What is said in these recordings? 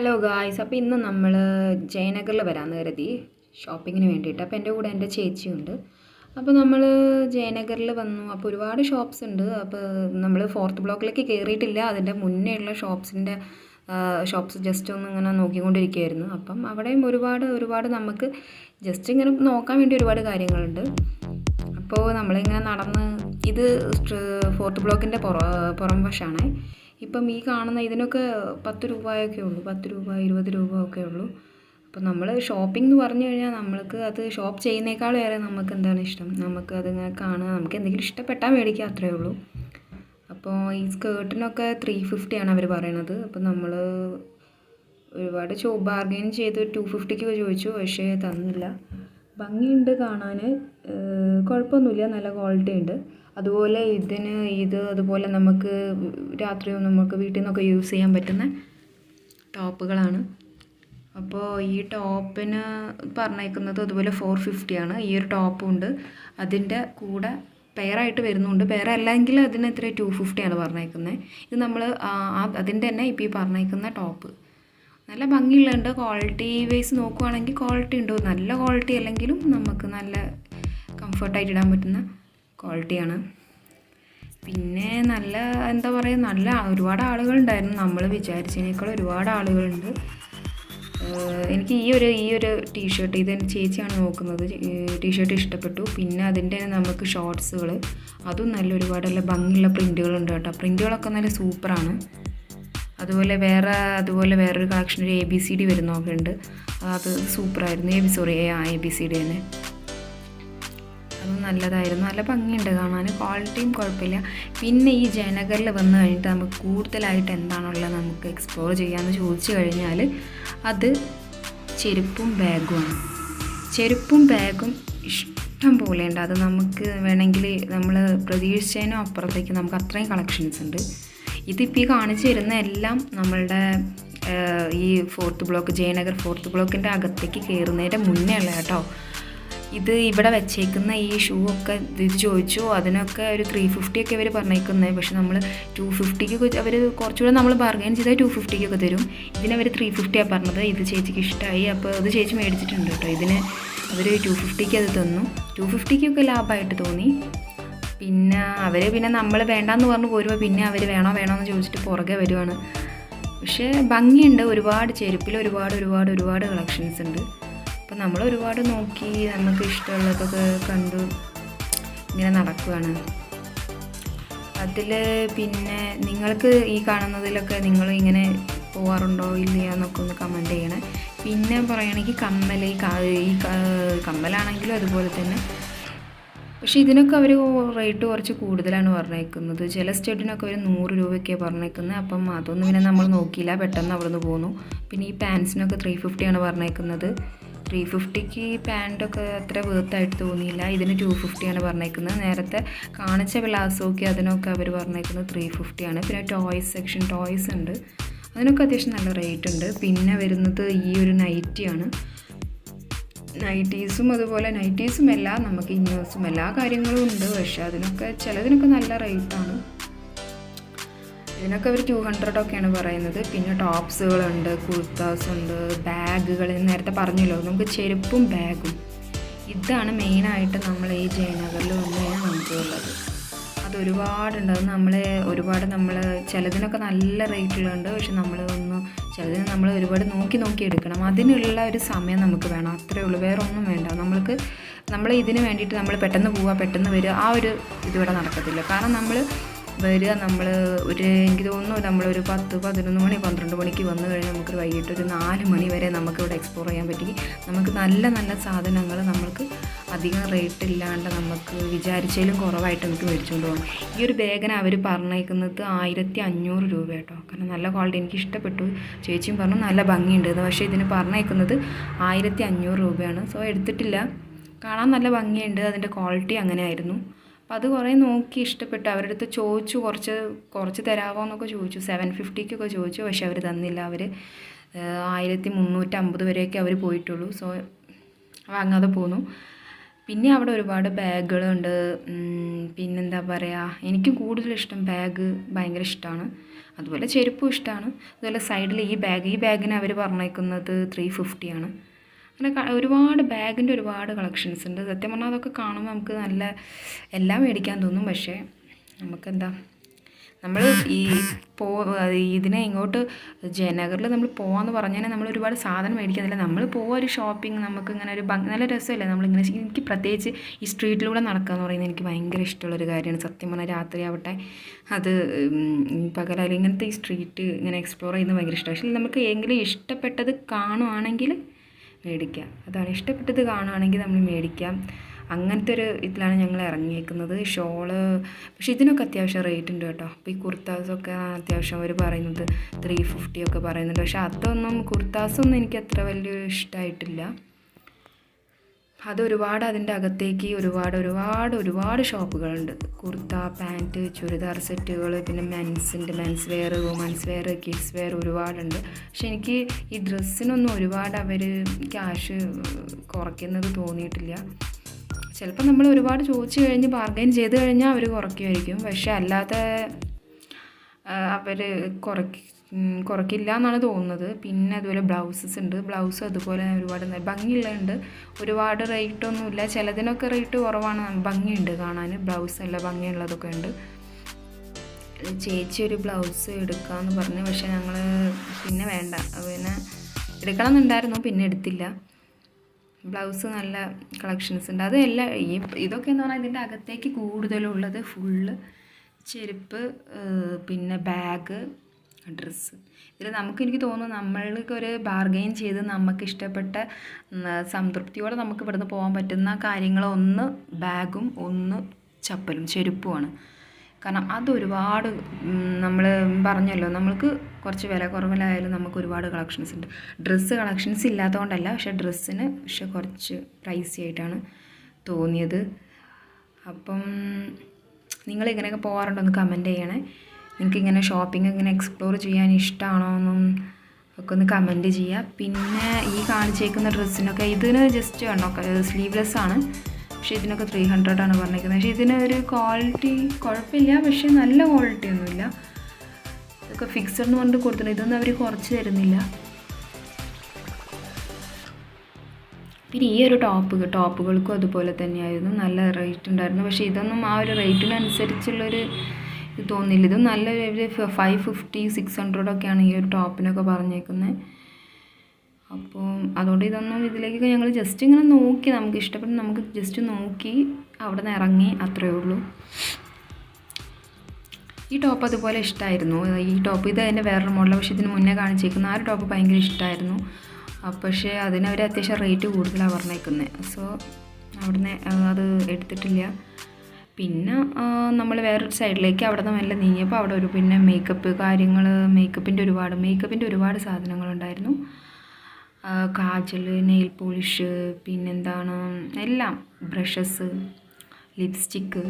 Hello guys അപ്പോൾ ഇന്ന് നമ്മൾ ജയനഗറിൽ വരാമെന്ന് കരുതി ഷോപ്പിങ്ങിന് വേണ്ടിയിട്ട്. അപ്പോൾ എന്റെ കൂടെ എന്റെ ചേച്ചിയുണ്ട്. അപ്പോൾ നമ്മൾ ജയനഗറിൽ വന്നു. അപ്പോൾ ഒരുപാട് ഷോപ്സ് ഉണ്ട്. അപ്പോൾ നമ്മൾ ഫോർത്ത് ബ്ലോക്കിലേക്ക് കയറിയിട്ടില്ല അതിന്റെ മുന്നേ ഉള്ള ഷോപ്സിന്റെ ഷോപ്സ് ജസ്റ്റ് ഒന്ന് ഇങ്ങനെ നോക്കിക്കൊണ്ടിരിക്കുകയായിരുന്നു. അപ്പം അവിടെയും ഒരുപാട് ഒരുപാട് നമുക്ക് ജസ്റ്റ് ഇങ്ങനെ നോക്കാൻ വേണ്ടി ഒരുപാട് കാര്യങ്ങളുണ്ട്. അപ്പോൾ നമ്മളിങ്ങനെ നടന്ന് ഇത് ഫോർത്ത് ബ്ലോക്കിന്റെ പുറം പുറം വശമാണ് ഇപ്പം ഈ കാണുന്ന ഇതിനൊക്കെ പത്ത് രൂപയൊക്കെ ഉള്ളൂ. പത്ത് രൂപ ഇരുപത് രൂപ ഒക്കെ ഉള്ളൂ. അപ്പം നമ്മൾ ഷോപ്പിംഗ് എന്ന് പറഞ്ഞു കഴിഞ്ഞാൽ നമ്മൾക്ക് അത് ഷോപ്പ് ചെയ്യുന്നേക്കാളേറെ നമുക്ക് എന്താണ് ഇഷ്ടം? നമുക്ക് അതിങ്ങനെ കാണുക. നമുക്ക് എന്തെങ്കിലും ഇഷ്ടപ്പെട്ടാൽ മേടിക്കുക അത്രയേ ഉള്ളൂ. അപ്പോൾ ഈ സ്കേർട്ടിനൊക്കെ ത്രീ ഫിഫ്റ്റിയാണ് അവർ പറയണത്. അപ്പം നമ്മൾ ഒരുപാട് ചോ ബാർഗെയിൻ ചെയ്ത് ടു ഫിഫ്റ്റിക്ക് ചോദിച്ചു. പക്ഷേ തന്നില്ല. ഭംഗിയുണ്ട് കാണാൻ കുഴപ്പമൊന്നുമില്ല നല്ല ക്വാളിറ്റി ഉണ്ട്. അതുപോലെ ഇതിന് ഇത് അതുപോലെ നമുക്ക് രാത്രിയും നമുക്ക് വീട്ടിൽ നിന്നൊക്കെ യൂസ് ചെയ്യാൻ പറ്റുന്ന ടോപ്പുകളാണ്. അപ്പോൾ ഈ ടോപ്പിന് പറഞ്ഞേക്കുന്നത് അതുപോലെ ഫോർ ഫിഫ്റ്റിയാണ് ഈ ഒരു ടോപ്പും ഉണ്ട്. അതിന്റെ കൂടെ പെയറായിട്ട് വരുന്നുണ്ട്. പെയറല്ലെങ്കിൽ അതിന് എത്ര ടു ഫിഫ്റ്റിയാണ് പറഞ്ഞേക്കുന്നത്. ഇത് നമ്മൾ അതിന്റെ തന്നെ ഇപ്പോൾ ഈ പറഞ്ഞേക്കുന്ന ടോപ്പ്. നല്ല ഭംഗിയുള്ളുണ്ട് ക്വാളിറ്റി വൈസ് നോക്കുവാണെങ്കിൽ ക്വാളിറ്റി ഉണ്ട്? നല്ല ക്വാളിറ്റി അല്ലെങ്കിലും നമുക്ക് നല്ല കംഫർട്ടായിട്ട് ഇടാൻ പറ്റുന്ന ക്വാളിറ്റിയാണ് പിന്നെ നല്ല എന്താ പറയുക നല്ല ഒരുപാട് ആളുകളുണ്ടായിരുന്നു. നമ്മൾ വിചാരിച്ചതിനേക്കാൾ ഒരുപാട് ആളുകളുണ്ട്. എനിക്ക് ഈ ഒരു ഈ ഒരു ടീഷർട്ട് ഇത് ചേച്ചിയാണ് നോക്കുന്നത്. ടീഷർട്ട് ഇഷ്ടപ്പെട്ടു. പിന്നെ അതിന്റെ നമുക്ക് ഷോർട്സുകൾ അതും നല്ല ഒരുപാട് നല്ല ഭംഗിയുള്ള പ്രിന്റുകളുണ്ട് കേട്ടോ. പ്രിന്റുകളൊക്കെ നല്ല സൂപ്പറാണ് അതുപോലെ വേറെ അതുപോലെ വേറൊരു കളക്ഷൻ ഒരു എ ബി സി ഡി വരുന്നൊക്കെ ഉണ്ട്. അത് സൂപ്പറായിരുന്നു. എ ബി സോറി ആ എ ബി സി ഡി തന്നെ. അത് നല്ലതായിരുന്നു. നല്ല ഭംഗിയുണ്ട് കാണാൻ. ക്വാളിറ്റിയും കുഴപ്പമില്ല. പിന്നെ ഈ ജനകറിൽ വന്നു കഴിഞ്ഞിട്ട് നമുക്ക് കൂടുതലായിട്ട് എന്താണുള്ളത് നമുക്ക് എക്സ്പ്ലോർ ചെയ്യാമെന്ന് ചോദിച്ചു കഴിഞ്ഞാൽ അത് ചെരുപ്പും ബാഗുമാണ് ചെരുപ്പും ബാഗും ഇഷ്ടം പോലെ ഉണ്ട് അത് നമുക്ക് വേണമെങ്കിൽ നമ്മൾ പ്രതീക്ഷിച്ചതിനും അപ്പുറത്തേക്ക് നമുക്ക് അത്രയും കളക്ഷൻസ് ഉണ്ട്. ഇതിപ്പോൾ ഈ കാണിച്ചു തരുന്ന എല്ലാം നമ്മളുടെ ഈ ഫോർത്ത് ബ്ലോക്ക് ജയനഗർ ഫോർത്ത് ബ്ലോക്കിന്റെ അകത്തേക്ക് കയറുന്നതിന്റെ മുന്നേ ഉള്ള കേട്ടോ. ഇത് ഇവിടെ വെച്ചേക്കുന്ന ഈ ഷൂ ഒക്കെ ഇത് ചോദിച്ചു. അതിനൊക്കെ ഒരു ത്രീ ഫിഫ്റ്റി ഒക്കെ അവർ പറഞ്ഞേക്കുന്നത് പക്ഷെ നമ്മൾ ടു ഫിഫ്റ്റിക്ക് അവർ കുറച്ചുകൂടെ നമ്മൾ ബാർഗെയിൻ ചെയ്താൽ ടു ഫിഫ്റ്റിക്കൊക്കെ തരും. ഇതിനവർ ത്രീ ഫിഫ്റ്റിയാണ് പറഞ്ഞത്. ഇത് ചേച്ചിക്ക് ഇഷ്ടമായി അപ്പോൾ അത് ചേച്ചി മേടിച്ചിട്ടുണ്ട് കേട്ടോ. ഇതിന് അവർ ടു ഫിഫ്റ്റിക്ക് അത് തന്നു. ടു ഫിഫ്റ്റിക്കൊക്കെ ലാഭമായിട്ട് തോന്നി. പിന്നെ അവർ പിന്നെ നമ്മൾ വേണ്ടാന്ന് പറഞ്ഞു പോരുമ്പോൾ പിന്നെ അവർ വേണോ വേണോ എന്ന് ചോദിച്ചിട്ട് പുറകെ വരുവാണ്. പക്ഷേ ഭംഗിയുണ്ട്. ഒരുപാട് ചെരുപ്പിൽ ഒരുപാട് ഒരുപാട് ഒരുപാട് കളക്ഷൻസ് ഉണ്ട്. അപ്പോൾ നമ്മൾ ഒരുപാട് നോക്കി നമുക്ക് ഇഷ്ടമുള്ളതൊക്കെ കണ്ടു ഇങ്ങനെ നടക്കുകയാണ് അതിൽ പിന്നെ നിങ്ങൾക്ക് ഈ കാണുന്നതിലൊക്കെ നിങ്ങൾ ഇങ്ങനെ പോവാറുണ്ടോ ഇല്ലയോ എന്നൊക്കെ ഒന്ന് കമന്റ് ചെയ്യണേ. പിന്നെ പറയുകയാണെങ്കിൽ കമ്മൽ ഈ കമ്മലാണെങ്കിലും അതുപോലെ തന്നെ പക്ഷേ ഇതിനൊക്കെ അവർ റേറ്റ് കുറച്ച് കൂടുതലാണ് പറഞ്ഞേക്കുന്നത്. ചില സ്റ്റേറ്റിനൊക്കെ ഒരു നൂറ് രൂപയൊക്കെയാണ് പറഞ്ഞേക്കുന്നത്. അപ്പം അതൊന്നും പിന്നെ നമ്മൾ നോക്കിയില്ല. പെട്ടെന്ന് അവിടെ നിന്ന് പോന്നു. പിന്നെ ഈ പാൻസിനൊക്കെ ത്രീ ഫിഫ്റ്റിയാണ് പറഞ്ഞേക്കുന്നത്. ത്രീ ഫിഫ്റ്റിക്ക് പാന്റൊക്കെ അത്ര വേർത്തായിട്ട് തോന്നിയില്ല. ഇതിന് ടു ഫിഫ്റ്റിയാണ് പറഞ്ഞേക്കുന്നത്. നേരത്തെ കാണിച്ച വിലാസമൊക്കെ അതിനൊക്കെ അവർ പറഞ്ഞേക്കുന്നത് ത്രീ ഫിഫ്റ്റിയാണ് പിന്നെ ടോയ്സ് സെക്ഷൻ ടോയ്സ് ഉണ്ട്. അതിനൊക്കെ അത്യാവശ്യം നല്ല റേറ്റ് ഉണ്ട്. പിന്നെ വരുന്നത് ഈ ഒരു നൈറ്റിയാണ് നൈറ്റീസും അതുപോലെ നൈറ്റീസും എല്ലാം നമുക്ക് ഇന്നേഴ്സും എല്ലാ കാര്യങ്ങളും ഉണ്ട്. പക്ഷേ അതിനൊക്കെ ചിലതിനൊക്കെ നല്ല റേറ്റാണ്. ഇതിനൊക്കെ അവർ ടു ഹൺഡ്രഡൊക്കെയാണ് പറയുന്നത്. പിന്നെ ടോപ്സുകളുണ്ട് കുർത്താസ് ഉണ്ട് ബാഗുകൾ നേരത്തെ പറഞ്ഞല്ലോ? നമുക്ക് ചെരുപ്പും ബാഗും. ഇതാണ് മെയിനായിട്ട് നമ്മൾ ഈ ജയനഗറിൽ വന്നുകഴിഞ്ഞാൽ നമുക്കുള്ളത്. അതൊരുപാടുണ്ട്. അത് നമ്മൾ ഒരുപാട് നമ്മൾ ചിലതിനൊക്കെ നല്ല റേറ്റുകളുണ്ട് പക്ഷെ നമ്മൾ ഒന്ന് ചിലതിന് നമ്മൾ ഒരുപാട് നോക്കി നോക്കി എടുക്കണം. അതിനുള്ള ഒരു സമയം നമുക്ക് വേണം. അത്രേ ഉള്ളൂ. വേറെ ഒന്നും വേണ്ട. നമ്മൾക്ക് നമ്മൾ ഇതിന് വേണ്ടിയിട്ട് നമ്മൾ പെട്ടെന്ന് പോവുക പെട്ടെന്ന് വരിക ആ ഒരു ഇതിവിടെ നടക്കത്തില്ല. കാരണം നമ്മൾ വരിക. നമ്മൾ ഒരു എനിക്ക് തോന്നുന്നു നമ്മളൊരു പത്ത് പതിനൊന്ന് മണി പന്ത്രണ്ട് മണിക്ക് വന്നു കഴിഞ്ഞാൽ നമുക്ക് വൈകിട്ട് ഒരു നാല് മണി വരെ നമുക്ക് ഇവിടെ എക്സ്പ്ലോർ ചെയ്യാൻ പറ്റി. നമുക്ക് നല്ല നല്ല സാധനങ്ങൾ നമുക്ക് അധികം റേറ്റ് ഇല്ലാണ്ട് നമുക്ക് വിചാരിച്ചതിലും കുറവായിട്ട് നമുക്ക് മേടിച്ചുകൊണ്ട് പോകാം ഈ ഒരു ബാഗിന് അവർ പറഞ്ഞേക്കുന്നത് ആയിരത്തി അഞ്ഞൂറ് രൂപ കേട്ടോ കാരണം നല്ല ക്വാളിറ്റി എനിക്ക് ഇഷ്ടപ്പെട്ടു. ചേച്ചിയും പറഞ്ഞു നല്ല ഭംഗിയുണ്ട് പക്ഷേ ഇതിന് പറഞ്ഞേക്കുന്നത് ആയിരത്തി അഞ്ഞൂറ് രൂപയാണ്. സോ എടുത്തിട്ടില്ല. കാണാൻ നല്ല ഭംഗിയുണ്ട്. അതിന്റെ ക്വാളിറ്റി അങ്ങനെ ആയിരുന്നു അപ്പോൾ അത് കുറേ നോക്കി ഇഷ്ടപ്പെട്ടു. അവരുടെ അടുത്ത് ചോദിച്ചു കുറച്ച് കുറച്ച് തരാമോ എന്നൊക്കെ ചോദിച്ചു. സെവൻ ഫിഫ്റ്റിക്കൊക്കെ ചോദിച്ചു. പക്ഷെ അവർ തന്നില്ല. അവർ ആയിരത്തി മുന്നൂറ്റമ്പത് വരെയൊക്കെ അവർ പോയിട്ടുള്ളൂ. സോ വാങ്ങാതെ പോന്നു. പിന്നെ അവിടെ ഒരുപാട് ബാഗുകളുണ്ട്. പിന്നെന്താ പറയുക എനിക്ക് കൂടുതൽ ഇഷ്ടം ബാഗ് ഭയങ്കര ഇഷ്ടമാണ് അതുപോലെ ചെരുപ്പും ഇഷ്ടമാണ് അതുപോലെ സൈഡിൽ ഈ ബാഗ് ഈ ബാഗിന് അവർ പറഞ്ഞേക്കുന്നത് ത്രീ ഫിഫ്റ്റിയാണ് അങ്ങനെ ഒരുപാട് ബാഗിന്റെ ഒരുപാട് കളക്ഷൻസ് ഉണ്ട്. സത്യം പറഞ്ഞാൽ അതൊക്കെ കാണുമ്പോൾ നമുക്ക് നല്ല എല്ലാം മേടിക്കാൻ തോന്നും. പക്ഷേ നമുക്കെന്താ നമ്മൾ ഈ പോ ഇതിനെ ഇങ്ങോട്ട് ജയനഗറിൽ നമ്മൾ പോകാമെന്ന് പറഞ്ഞാൽ നമ്മൾ ഒരുപാട് സാധനം മേടിക്കുന്നില്ല നമ്മൾ പോവുക ഒരു ഷോപ്പിംഗ് നമുക്ക് ഇങ്ങനെ ഒരു നല്ല രസമല്ലേ നമ്മളിങ്ങനെ എനിക്ക് പ്രത്യേകിച്ച് ഈ സ്ട്രീറ്റിലൂടെ നടക്കുക എന്ന് പറയുന്നത് എനിക്ക് ഭയങ്കര ഇഷ്ടമുള്ളൊരു കാര്യമാണ്. സത്യം പറഞ്ഞാൽ രാത്രി ആവട്ടെ അത് പകലായാലും ഇങ്ങനത്തെ ഈ സ്ട്രീറ്റ് ഇങ്ങനെ എക്സ്പ്ലോർ ചെയ്യുന്നത് ഭയങ്കര ഇഷ്ടമാണ് പക്ഷേ നമുക്ക് എങ്കിലും ഇഷ്ടപ്പെട്ടത് കാണുവാണെങ്കിൽ മേടിക്കാം. അതാണ് ഇഷ്ടപ്പെട്ടത് കാണുകയാണെങ്കിൽ നമ്മൾ മേടിക്കാം. അങ്ങനത്തെ ഒരു ഇതിലാണ് ഞങ്ങൾ ഇറങ്ങിയേക്കുന്നത്. ഷോൾ പക്ഷേ ഇതിനൊക്കെ അത്യാവശ്യം റേറ്റ് ഉണ്ട് കേട്ടോ. അപ്പോൾ ഈ കുർത്താസൊക്കെ അത്യാവശ്യം അവർ പറയുന്നത് ത്രീ ഫിഫ്റ്റി ഒക്കെ പറയുന്നുണ്ട്. പക്ഷേ അതൊന്നും കുർത്താസൊന്നും എനിക്ക് അത്ര വലിയ ഇഷ്ടമായിട്ടില്ല അത് ഒരുപാട് അതിന്റെ അകത്തേക്ക് ഒരുപാട് ഒരുപാട് ഒരുപാട് ഷോപ്പുകളുണ്ട്. കുർത്ത പാന്റ് ചുരിദാർ സെറ്റുകൾ പിന്നെ മെൻസിന്റെ men's wear women's wear kids wear ഒരുപാടുണ്ട്. പക്ഷെ എനിക്ക് ഈ ഡ്രസ്സിനൊന്നും ഒരുപാട് അവർ ക്യാഷ് കുറയ്ക്കുന്നത് തോന്നിയിട്ടില്ല. ചിലപ്പോൾ നമ്മൾ ഒരുപാട് ചോദിച്ചു കഴിഞ്ഞ് ബാർഗെയിൻ ചെയ്ത് കഴിഞ്ഞാൽ അവർ കുറയ്ക്കുമായിരിക്കും പക്ഷെ അല്ലാതെ അവർ കുറയ്ക്ക് കുറയ്ക്കില്ല എന്നാണ് തോന്നുന്നത്. പിന്നെ അതുപോലെ ബ്ലൗസസ് ഉണ്ട്. ബ്ലൗസ് അതുപോലെ ഒരുപാട് ഭംഗിയുള്ളതുണ്ട്. ഒരുപാട് റേറ്റ് ഒന്നുമില്ല. ചിലതിനൊക്കെ റേറ്റ് കുറവാണ്. ഭംഗിയുണ്ട് കാണാൻ. ബ്ലൗസ് നല്ല ഭംഗിയുള്ളതൊക്കെ ഉണ്ട്. ചേച്ചി ഒരു ബ്ലൗസ് എടുക്കാമെന്ന് പറഞ്ഞു. പക്ഷെ ഞങ്ങൾ പിന്നെ വേണ്ട. പിന്നെ എടുക്കണം എന്നുണ്ടായിരുന്നു പിന്നെ എടുത്തില്ല. ബ്ലൗസ് നല്ല കളക്ഷൻസ് ഉണ്ട്. അത് എല്ലാ ഈ ഇതൊക്കെ എന്ന് പറഞ്ഞാൽ ഇതിന്റെ അകത്തേക്ക് കൂടുതലുള്ളത് ഫുള്ള് ചെരുപ്പ് പിന്നെ ബാഗ് ഡ്രസ്സ്. ഇതിൽ നമുക്ക് എനിക്ക് തോന്നുന്നു നമ്മൾക്ക് ഒരു ബാർഗെയിൻ ചെയ്ത് നമുക്ക് ഇഷ്ടപ്പെട്ട സംതൃപ്തിയോടെ നമുക്ക് ഇവിടുന്ന് പോകാൻ പറ്റുന്ന കാര്യങ്ങൾ ഒന്ന് ബാഗും ഒന്ന് ചപ്പലും ചെരുപ്പുമാണ്. കാരണം അതൊരുപാട് നമ്മൾ പറഞ്ഞല്ലോ നമ്മൾക്ക് കുറച്ച് വില കുറവിലായാലും നമുക്ക് ഒരുപാട് കളക്ഷൻസ് ഉണ്ട്. ഡ്രസ്സ് കളക്ഷൻസ് ഇല്ലാത്തതുകൊണ്ടല്ല പക്ഷേ ഡ്രസ്സിന് പക്ഷെ കുറച്ച് പ്രൈസി ആയിട്ടാണ് തോന്നിയത്. അപ്പം നിങ്ങൾ ഇങ്ങനെയൊക്കെ പോകാറുണ്ടോ ഒന്ന് കമന്റ് ചെയ്യണേ. നിങ്ങൾക്ക് ഇങ്ങനെ ഷോപ്പിംഗ് ഇങ്ങനെ എക്സ്പ്ലോർ ചെയ്യാൻ ഇഷ്ടമാണോ എന്നും ഒക്കെ ഒന്ന് കമന്റ് ചെയ്യുക പിന്നെ ഈ കാണിച്ചേക്കുന്ന ഡ്രസ്സിനൊക്കെ ഇതിന് ജസ്റ്റ് വേണോ. സ്ലീവ്ലെസ് ആണ്. പക്ഷേ ഇതിനൊക്കെ ത്രീ ഹൺഡ്രഡ് ആണ് പറഞ്ഞിരിക്കുന്നത് പക്ഷേ ഇതിനൊരു ക്വാളിറ്റി കുഴപ്പമില്ല. പക്ഷേ നല്ല ക്വാളിറ്റി ഒന്നുമില്ല. ഇതൊക്കെ ഫിക്സഡ് എന്ന് പറഞ്ഞിട്ട് കൊടുത്തിട്ടുണ്ട്. ഇതൊന്നും അവർ കുറച്ച് തരുന്നില്ല. പിന്നെ ഈ ഒരു ടോപ്പ് ടോപ്പുകൾക്കും അതുപോലെ തന്നെയായിരുന്നു. നല്ല റേറ്റ് ഉണ്ടായിരുന്നു. പക്ഷേ ഇതൊന്നും ആ ഒരു റേറ്റിനനുസരിച്ചുള്ളൊരു തോന്നില്ല. ഇത് നല്ല ഒരു ഫൈവ് ഫിഫ്റ്റി സിക്സ് ഹൺഡ്രഡൊക്കെയാണ് ഈ ഒരു ടോപ്പിനൊക്കെ പറഞ്ഞേക്കുന്നത് അപ്പോൾ അതുകൊണ്ട് ഇതൊന്നും ഇതിലേക്കൊക്കെ ഞങ്ങൾ ജസ്റ്റ് ഇങ്ങനെ നോക്കി. നമുക്ക് ഇഷ്ടപ്പെട്ട് നമുക്ക് ജസ്റ്റ് നോക്കി അവിടെ നിന്ന് ഇറങ്ങി അത്രയേ ഉള്ളൂ. ഈ ടോപ്പ് അതുപോലെ ഇഷ്ടമായിരുന്നു ഈ ടോപ്പ് ഇത് അതിന്റെ വേറൊരു മോഡൽ പക്ഷേ ഇതിന് മുന്നേ കാണിച്ചേക്കുന്ന ആ ഒരു ടോപ്പ് ഭയങ്കര ഇഷ്ടമായിരുന്നു പക്ഷേ അതിന് അവർ അത്യാവശ്യം റേറ്റ് കൂടുതലാണ് പറഞ്ഞേക്കുന്നത് സോ അവിടുന്ന് അത് എടുത്തിട്ടില്ല. പിന്നെ നമ്മൾ വേറൊരു സൈഡിലേക്ക് അവിടെ നിന്ന് മെല്ലെ നീങ്ങിയപ്പോൾ അവിടെ ഒരു പിന്നെ മേക്കപ്പ് കാര്യങ്ങൾ മേക്കപ്പിന്റെ ഒരുപാട് മേക്കപ്പിന്റെ ഒരുപാട് സാധനങ്ങളുണ്ടായിരുന്നു. കാജൽ നെയിൽ പോളിഷ് പിന്നെന്താണ് എല്ലാം ബ്രഷസ് ലിപ്സ്റ്റിക്ക്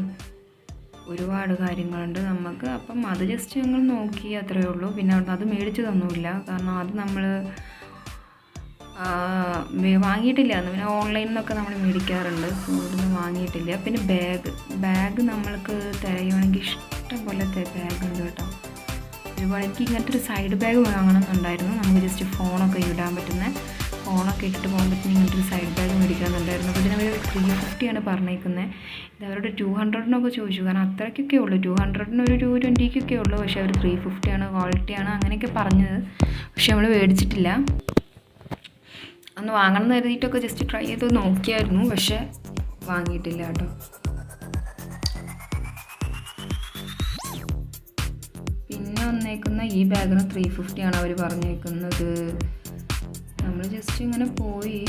ഒരുപാട് കാര്യങ്ങളുണ്ട് നമുക്ക്. അപ്പം അത് ജസ്റ്റ് ഞങ്ങൾ നോക്കി അത്രയേ ഉള്ളൂ. പിന്നെ അവിടെ അത് മേടിച്ച് തന്നുമില്ല. കാരണം അത് നമ്മൾ വാങ്ങിയിട്ടില്ല. പിന്നെ ഓൺലൈനിൽ നിന്നൊക്കെ നമ്മൾ മേടിക്കാറുണ്ട്. സോ വാങ്ങിയിട്ടില്ല. പിന്നെ ബാഗ് ബാഗ് നമ്മൾക്ക് തിരയുവാണെങ്കിൽ ഇഷ്ടം പോലെ ബാഗ് ഉണ്ട് കേട്ടോ. ഒരുപാട് എനിക്ക് ഇങ്ങനത്തെ ഒരു സൈഡ് ബാഗ് വാങ്ങണമെന്നുണ്ടായിരുന്നു നമുക്ക് ജസ്റ്റ് ഫോണൊക്കെ ഇടാൻ പറ്റുന്ന. ഫോണൊക്കെ ഇട്ടിട്ട് പോകാൻ പറ്റുന്ന ഇങ്ങനത്തെ ഒരു സൈഡ് ബാഗ് മേടിക്കാമെന്നുണ്ടായിരുന്നു അപ്പോൾ ഇതിനവർ ത്രീ ഫിഫ്റ്റിയാണ് പറഞ്ഞേക്കുന്നത് ഇത് അവരോട് ടു ഹൺഡ്രഡിനൊക്കെ ചോദിച്ചു. കാരണം അത്രയ്ക്കൊക്കെ ഉള്ളൂ. ടു ഹൺഡ്രഡിന് ഒരു ടു ട്വന്റിക്കൊക്കെ ഉള്ളൂ. പക്ഷേ അവർ ത്രീ ഫിഫ്റ്റിയാണ് ക്വാളിറ്റിയാണ് അങ്ങനെയൊക്കെ പറഞ്ഞത്. പക്ഷേ നമ്മൾ മേടിച്ചിട്ടില്ല. അന്ന് വാങ്ങണം എന്ന് കരുതിയിട്ടൊക്കെ ജസ്റ്റ് ട്രൈ ചെയ്ത് നോക്കിയായിരുന്നു പക്ഷേ വാങ്ങിയിട്ടില്ല കേട്ടോ. പിന്നെ വന്നേക്കുന്ന ഈ ബാഗിന് ത്രീ ഫിഫ്റ്റി ആണ് അവർ പറഞ്ഞേക്കുന്നത്. നമ്മൾ ജസ്റ്റ് ഇങ്ങനെ പോയി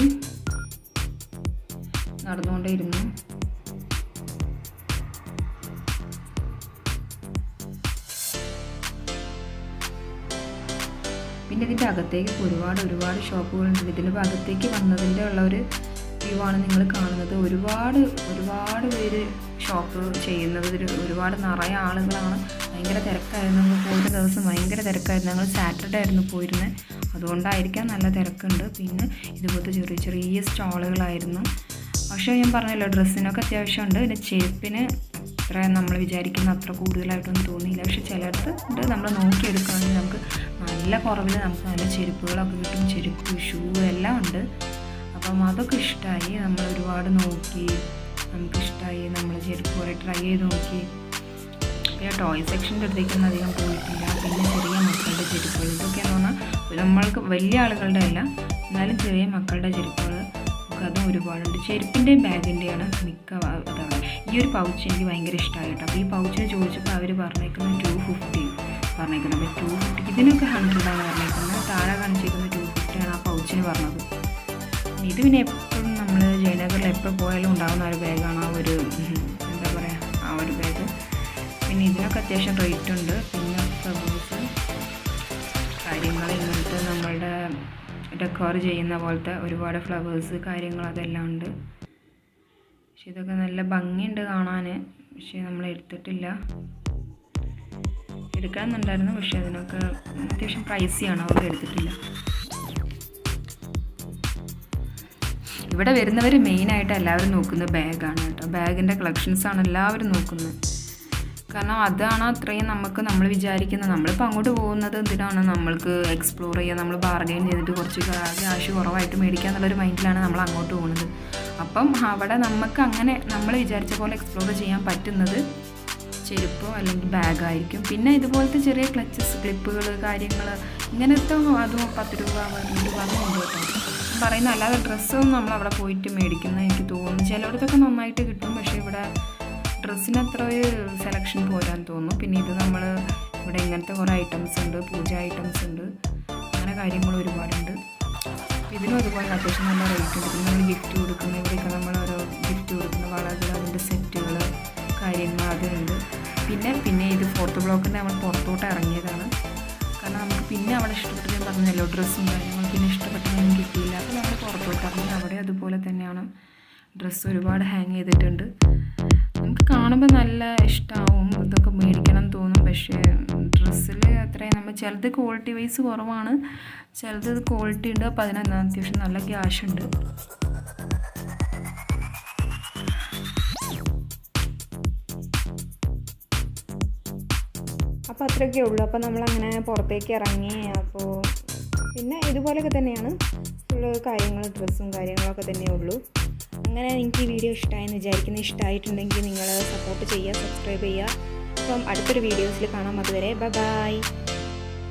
നടന്നുകൊണ്ടേയിരുന്നു. പിന്നെ ഇതിന്റെ അകത്തേക്ക് ഒരുപാട് ഒരുപാട് ഷോപ്പുകളുണ്ട്. ഇതിന്റെ ഭാഗത്തേക്ക് വന്നതിന്റെ ഉള്ള ഒരു വ്യൂ ആണ് നിങ്ങൾ കാണുന്നത്. ഒരുപാട് ഒരുപാട് പേര് ഷോപ്പ് ചെയ്യുന്നത്. ഒരുപാട് നിറയെ ആളുകളാണ്. ഭയങ്കര തിരക്കായിരുന്നു. ഞങ്ങൾ പോയ ദിവസം ഭയങ്കര തിരക്കായിരുന്നു. ഞങ്ങൾ സാറ്റർഡേ ആയിരുന്നു പോയിരുന്നത് അതുകൊണ്ടായിരിക്കാം നല്ല തിരക്കുണ്ട്. പിന്നെ ഇതുപോലത്തെ ചെറിയ ചെറിയ സ്റ്റാളുകളായിരുന്നു. പക്ഷേ ഞാൻ പറഞ്ഞല്ലോ ഡ്രസ്സിനൊക്കെ അത്യാവശ്യമുണ്ട്. പിന്നെ ചെരുപ്പിന് അത്ര നമ്മൾ വിചാരിക്കുന്ന അത്ര കൂടുതലായിട്ടൊന്നും തോന്നിയില്ല. പക്ഷെ ചിലടത്ത് ഉണ്ട് നമ്മൾ നോക്കിയെടുക്കുകയാണെങ്കിൽ നമുക്ക് നല്ല കുറവിൽ നമുക്ക് നല്ല ചെരുപ്പുകളൊക്കെ കിട്ടും. ചെരുപ്പ് ഷൂ എല്ലാം ഉണ്ട്. അപ്പം അതൊക്കെ ഇഷ്ടമായി നമ്മൾ ഒരുപാട് നോക്കി. നമുക്ക് ഇഷ്ടമായി നമ്മൾ ചെരുപ്പ് കുറേ ട്രൈ ചെയ്ത് നോക്കി. പിന്നെ ടോയ് സെക്ഷന്റെ അടുത്തേക്കൊന്നും അധികം പോയിട്ടില്ല. പിന്നെ ചെറിയ മക്കളുടെ ചെരുപ്പുകൾ. ഇതൊക്കെ എന്ന് പറഞ്ഞാൽ നമ്മൾക്ക് വലിയ ആളുകളുടെ അല്ല. എന്നാലും ചെറിയ മക്കളുടെ ചെരുപ്പുകൾ. നമുക്കതും ഒരുപാടുണ്ട്. ചെരുപ്പിന്റെയും ബാഗിന്റെയാണ് മിക്ക അതാണ് ഈ ഒരു പൗച്ച് എനിക്ക് ഭയങ്കര ഇഷ്ടമായി അപ്പോൾ ഈ പൗച്ചിന് ചോദിച്ചപ്പോൾ അവർ പറഞ്ഞേക്കുന്നത് ടു ഫിഫ്റ്റി പറഞ്ഞേക്കുന്നത്. അപ്പോൾ ടു ഫിഫ്റ്റി ഇതിനൊക്കെ ഹൺഡ്രഡാണ് പറഞ്ഞേക്കുന്നത്. താഴെ കാണിച്ചേക്കുന്നത് ടു ഫിഫ്റ്റിയാണ് ആ പൗച്ചിന് പറഞ്ഞത്. ഇത് പിന്നെ എപ്പോഴും നമ്മൾ ജയനഗറിൽ എപ്പോൾ പോയാലും ഉണ്ടാകുന്ന ഒരു ബാഗാണ് ആ ഒരു എന്താ പറയുക ആ ഒരു ബാഗ് പിന്നെ ഇതിനൊക്കെ അത്യാവശ്യം റേറ്റ് ഉണ്ട്. പിന്നെ ഫ്ലവേഴ്സ് കാര്യങ്ങൾ ഇങ്ങനത്തെ നമ്മളുടെ ഡെക്കോർ ചെയ്യുന്ന പോലത്തെ ഒരുപാട് ഫ്ലവേഴ്സ് കാര്യങ്ങൾ അതെല്ലാം ഉണ്ട്. പക്ഷെ ഇതൊക്കെ നല്ല ഭംഗിയുണ്ട് കാണാൻ പക്ഷെ നമ്മൾ എടുത്തിട്ടില്ല. എടുക്കണമെന്നുണ്ടായിരുന്നു. പക്ഷെ അതിനൊക്കെ അത്യാവശ്യം പ്രൈസിയാണ് അവർ എടുത്തിട്ടില്ല. ഇവിടെ വരുന്നവർ മെയിനായിട്ട് എല്ലാവരും നോക്കുന്നത് ബാഗാണ് കേട്ടോ. ബാഗിന്റെ കളക്ഷൻസാണ് എല്ലാവരും നോക്കുന്നത്. കാരണം അതാണ് അത്രയും നമുക്ക് നമ്മൾ വിചാരിക്കുന്നത്. നമ്മളിപ്പോൾ അങ്ങോട്ട് പോകുന്നത് എന്തിനാണ്? നമ്മൾക്ക് എക്സ്പ്ലോർ ചെയ്യുക നമ്മൾ ബാർഗെയിൻ ചെയ്തിട്ട് കുറച്ച് ക്യാഷ് കുറവായിട്ട് മേടിക്കുക എന്നുള്ളൊരു മൈൻഡിലാണ് നമ്മൾ അങ്ങോട്ട് പോകുന്നത്. അപ്പം അവിടെ നമുക്ക് അങ്ങനെ നമ്മൾ വിചാരിച്ച പോലെ എക്സ്പ്ലോർ ചെയ്യാൻ പറ്റുന്നത് ചെരുപ്പോ അല്ലെങ്കിൽ ബാഗായിരിക്കും. പിന്നെ ഇതുപോലത്തെ ചെറിയ ക്ലച്ചസ് ക്ലിപ്പുകൾ കാര്യങ്ങൾ ഇങ്ങനത്തെ അതും പത്ത് രൂപ പതിനഞ്ച് രൂപ ഉണ്ട്. പറയുന്ന അല്ലാതെ ഡ്രസ്സൊന്നും നമ്മൾ അവിടെ പോയിട്ട് മേടിക്കുന്ന എനിക്ക് തോന്നുന്നു. ചിലയിടത്തൊക്കെ നന്നായിട്ട് കിട്ടും പക്ഷേ ഇവിടെ ഡ്രസ്സിന് അത്ര ഒരു സെലക്ഷൻ പോരാന്ന് തോന്നുന്നു. പിന്നെ ഇത് നമ്മൾ ഇവിടെ ഇങ്ങനത്തെ കുറേ ഐറ്റംസ് ഉണ്ട് പൂജ ഐറ്റംസ് ഉണ്ട്. അങ്ങനെ കാര്യങ്ങൾ ഒരുപാടുണ്ട്. ഇതിനും അതുപോലെ അത്യാവശ്യം നമ്മൾ റേറ്റ് കൊടുക്കുന്നു നമ്മൾ ഗിഫ്റ്റ് കൊടുക്കുന്ന. നമ്മൾ ഓരോ ഗിഫ്റ്റ് കൊടുക്കുന്ന. വളകൾ അതിന്റെ സെറ്റുകൾ കാര്യങ്ങൾ അതുണ്ട് പിന്നെ പിന്നെ ഇത് ഫോർത്ത് ബ്ലോക്കിന്റെ നമ്മൾ പുറത്തോട്ട് ഇറങ്ങിയതാണ്. കാരണം നമുക്ക് പിന്നെ അവിടെ ഇഷ്ടപ്പെട്ടത് ഞാൻ പറഞ്ഞല്ലോ ഡ്രസ്സും കാര്യങ്ങളും പിന്നെ ഇഷ്ടപ്പെട്ടതൊന്നും കിട്ടിയില്ല. അപ്പോൾ നമ്മൾ പുറത്തോട്ട് ഇറങ്ങി അവിടെ അതുപോലെ തന്നെയാണ് ഡ്രസ്സ് ഒരുപാട് ഹാങ് ചെയ്തിട്ടുണ്ട്. നമുക്ക് കാണുമ്പോൾ നല്ല ഇഷ്ടമാവും ഇതൊക്കെ മേടിക്കണം തോന്നും. പക്ഷേ ഡ്രസ്സിൽ അത്രയും നമ്മൾ ചിലത് ക്വാളിറ്റി വൈസ് കുറവാണ്. ചിലത് ക്വാളിറ്റി ഉണ്ട്. അപ്പോൾ അതിന് അത്യാവശ്യം നല്ല ക്യാഷ് ഉണ്ട്. അപ്പോൾ അത്രയൊക്കെ ഉള്ളൂ. അപ്പോൾ നമ്മളങ്ങനെ പുറത്തേക്ക് ഇറങ്ങി അപ്പോൾ പിന്നെ ഇതുപോലെയൊക്കെ തന്നെയാണ്. ഫുള്ള് കാര്യങ്ങൾ ഡ്രസ്സും കാര്യങ്ങളൊക്കെ തന്നെ ഉള്ളൂ. അങ്ങനെ എനിക്ക് ഈ വീഡിയോ ഇഷ്ടമായെന്ന് വിചാരിക്കുന്നു ഇഷ്ടമായിട്ടുണ്ടെങ്കിൽ നിങ്ങൾ സപ്പോർട്ട് ചെയ്യുക സബ്സ്ക്രൈബ് ചെയ്യുക. അപ്പം അടുത്തൊരു വീഡിയോസിൽ കാണാം. അതുവരെ ബൈ ബൈ